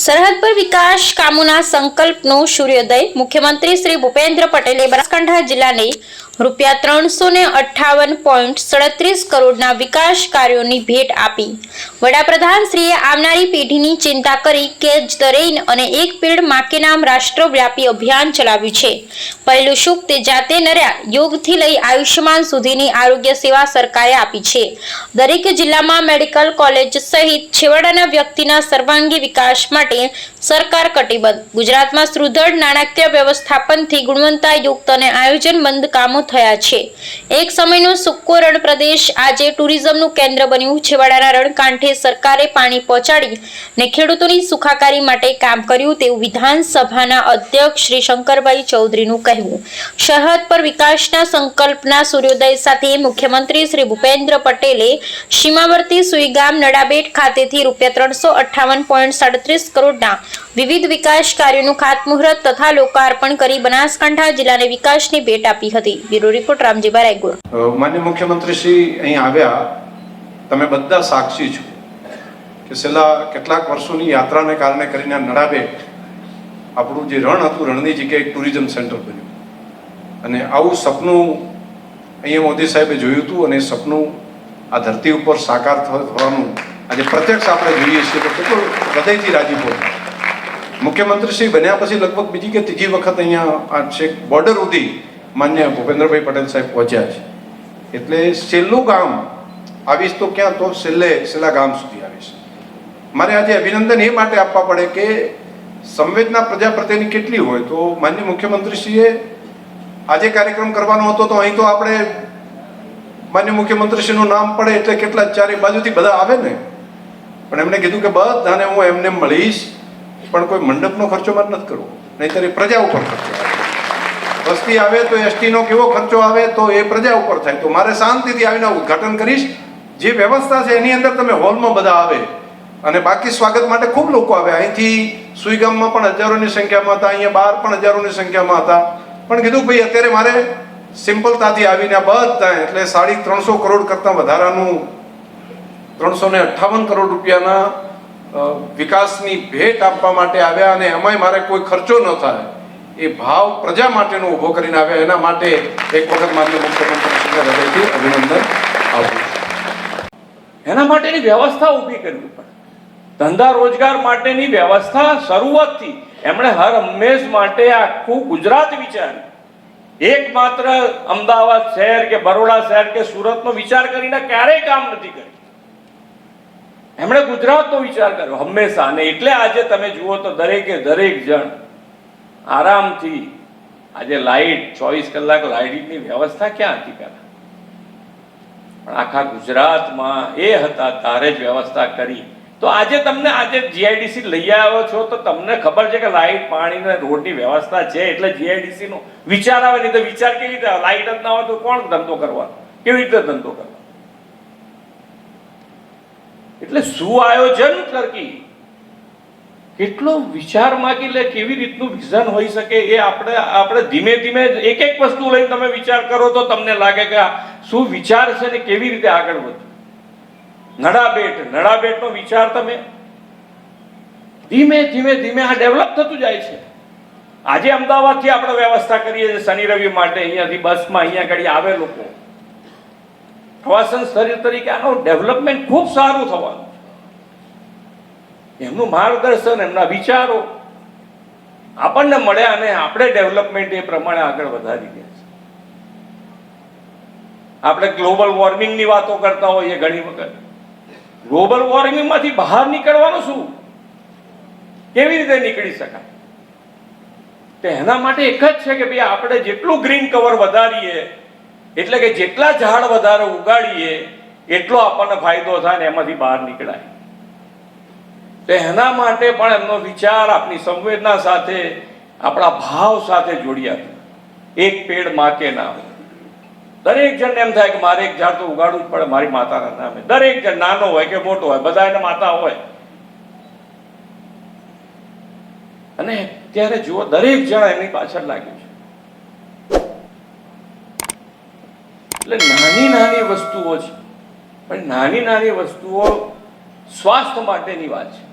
સરહદ પર વિકાસ કામોના સંકલ્પનો સૂર્યોદય મુખ્યમંત્રી શ્રી ભૂપેન્દ્ર પટેલે બનાસકાંઠા જિલ્લાને રૂપિયા ત્રણસો ને અઠ્ઠાવન પોઈન્ટ સડત્રીસ કરોડના વિકાસ કાર્યોની ભેટ આપી. વડાપ્રધાન શ્રીએ આવનારી પેઢીની ચિંતા કરી કે દરેન અને એક પેડ માકે નામ રાષ્ટ્રવ્યાપી અભિયાન ચલાવ્યું છે. પહેલું સુખ તે જાતે નર્યા યોગથી લઈ આયુષ્યમાન સુધીની આરોગ્ય સેવા સરકારે આપી છે. દરેક જિલ્લામાં મેડિકલ કોલેજ સહિત છેવાડાના વ્યક્તિના સર્વાંગી વિકાસ માટે સરકાર કટિબદ્ધ. ગુજરાતમાં સુદૃઢ નાણાકીય વ્યવસ્થાપનથી ગુણવત્તાયુક્ત અને આયોજનબંધ કામો થયા છે. એક સમયનો સુક્કો રણ પ્રદેશ આજે ટુરિઝમનું કેન્દ્ર બન્યું. છેવાડાના રણકાંઠે સરકારે પાણી પહોંચાડી ને ખેડૂતોની સુખાકારી માટે કામ કર્યું તેવું વિધાનસભાના અધ્યક્ષ શ્રી શંકરભાઈ ચૌધરીનું કહેવું. સરહદ પર વિકાસના સંકલ્પના સૂર્યોદય સાથે મુખ્યમંત્રી શ્રી ભૂપેન્દ્ર પટેલે સીમાવર્તી સુઈગામ નડાબેટ ખાતેથી રૂપિયા ત્રણસો અઠ્ઠાવન પોઈન્ટ સાડત્રીસ કરોડના વિવિધ વિકાસ કાર્યોનું ખાતમુહૂર્ત તથા લોકાર્પણ કરી બનાસકાંઠા જિલ્લાને વિકાસની ભેટ આપી હતી. બ્યુરો રિપોર્ટ રામજી રાયગુર માન્ય મુખ્યમંત્રી શ્રી અહીં આવ્યા, તમે બધા સાક્ષી છો કે છેલ્લા કેટલાક વર્ષોની યાત્રાને કારણે કરીને નડાબે આપણું જે રણ હતું, રણની જગ્યાએ એક ટુરિઝમ સેન્ટર બન્યું અને આવું સપનું અહીંયા મોદી સાહેબે જોયું હતું અને સપનું આ ધરતી ઉપર સાકાર થવાનું આજે પ્રત્યક્ષ આપણે જોઈએ છીએ તો કેટલું હૃદયથી રાજીપો. મુખ્યમંત્રી શ્રી બન્યા પછી લગભગ બીજી કે ત્રીજી વખત અહીંયા આ છેક બોર્ડર સુધી માન્ય ભૂપેન્દ્રભાઈ પટેલ સાહેબ પહોંચ્યા છે. એટલે છેલ્લું ગામ આવીશ તો ક્યાં? તો છેલ્લે છેલ્લા ગામ સુધી આવીશ. મારે આજે અભિનંદન એ માટે આપવા પડે કે સંવેદના પ્રજા પ્રત્યેની કેટલી હોય તો માન્ય મુખ્યમંત્રીશ્રીએ આજે કાર્યક્રમ કરવાનો હતો તો અહીં તો આપણે માન્ય મુખ્યમંત્રીશ્રીનું નામ પડે એટલે કેટલા ચારે બાજુથી બધા આવે ને? પણ એમણે કીધું કે બધાને હું એમને મળીશ, પણ કોઈ મંડપનો ખર્ચો મારે નથી કરવો. નહીંતર એ પ્રજા ઉપર ખર્ચો વસ્તી આવે તો એસટીનો કેવો ખર્ચો આવે તો એ પ્રજા ઉપર થાય. તો મારે શાંતિથી આવીને ઉદ્ઘાટન કરીશ. જે વ્યવસ્થા છે એની અંદર તમે હોલમાં બધા આવે. અને બાકી સ્વાગત માટે ખૂબ લોકો આવે. અહીંથી સુઈગામમાં પણ હજારોની સંખ્યામાં હતા, અહીંયા બહાર પણ હજારોની સંખ્યામાં હતા. પણ કીધું ભાઈ, અત્યારે મારે સિમ્પલતાથી આવીને બધા, એટલે સાડી ત્રણસો કરોડ કરતાં વધારાનું ત્રણસો ને અઠ્ઠાવન કરોડ રૂપિયાના વિકાસની ભેટ આપવા માટે આવ્યા અને એમાંય મારે કોઈ ખર્ચો ન થાય. એ ભાવ પ્રજા માટેનો ઊભો કરીને આવ્યા. એના માટે એક વખત માન્ય મુખ્યમંત્રી હૃદયથી અભિનંદન આપું એના માટેની વ્યવસ્થા ઊભી કરવી પડે. ધંધા રોજગાર માટેની વ્યવસ્થા શરૂઆતથી એમણે હર હંમેશ માટે આખું ગુજરાત વિચાર્યું. એકમાત્ર અમદાવાદ શહેર કે બરોડા શહેર કે સુરતનો વિચાર કરીને ક્યારેય કામ નથી કર્યું. એમણે ગુજરાતનો વિચાર કર્યો હંમેશા. અને એટલે આજે તમે જુઓ તો દરેકે દરેક જણ આરામથી. આજે લાઈટ ચોવીસ કલાક લાઇટની વ્યવસ્થા ક્યાં હતી પહેલા? પણ આખા ગુજરાતમાં એ હતા, તારે જ વ્યવસ્થા કરી. તો આજે તમને, આજે જીઆઈડીસી લઈ આવ્યો છો, તો તમને ખબર છે કે લાઇટ, પાણી ને રોડની વ્યવસ્થા છે, એટલે જીઆઈડીસી નો વિચાર આવે નહીં તો વિચાર કેવી રીતે લાઇટ જ ના હોય તો કોણ ધંધો કરવાનો? કેવી રીતે ધંધો કરવાનો? એટલે સુઆયોજન કરકી કેટલો વિચાર માગી લે, કેવી રીતનું વિઝન હોઈ શકે, એ આપણે આપણે ધીમે ધીમે એક એક વસ્તુ લઈને તમે વિચાર કરો તો તમને લાગે કે શું વિચાર છે ને કેવી રીતે આગળ વધવું નડાબેટ નડાબેટનો વિચાર તમે ધીમે ધીમે ધીમે આ ડેવલપ થતું જાય છે. આજે અમદાવાદથી આપણે વ્યવસ્થા કરીએ છીએ શનિ રવિ માટે, અહીંયાથી બસમાં અહીંયા આગળ આવે લોકો. પ્રવાસન સ્થળ તરીકે આનો ડેવલપમેન્ટ ખૂબ સારું થવાનું. એમનું માર્ગદર્શન, એમના વિચારો આપણને મળ્યા અને આપણે ડેવલપમેન્ટ એ પ્રમાણે આગળ વધારી ગયા છે. આપણે ગ્લોબલ વોર્મિંગની વાતો કરતા હોઈએ ઘણી વખત. ગ્લોબલ વોર્મિંગમાંથી બહાર નીકળવાનું શું? કેવી રીતે નીકળી શકાય? તો એના માટે એક જ છે કે ભાઈ આપણે જેટલું ગ્રીન કવર વધારીએ, એટલે કે જેટલા ઝાડ વધારે ઉગાડીએ, એટલો આપણને ફાયદો થાય ને એમાંથી બહાર નીકળાય. તો એના માટે પણ એમનો વિચાર આપણી સંવેદના સાથે, આપણા ભાવ સાથે જોડ્યા એક પેડમાં કે નામ દરેક જણ એમ થાય કે મારે એક ઝાડ તો ઉગાડવું જ પડે, મારી માતાના નામે. દરેક જણ નાનો હોય કે મોટો હોય, બધા એને માતા હોય. અને ત્યારે જુઓ, દરેક જણ એની પાછળ લાગ્યું છે. એટલે નાની નાની વસ્તુઓ છે. પણ નાની નાની વસ્તુઓ સ્વાસ્થ્ય માટેની વાત છે.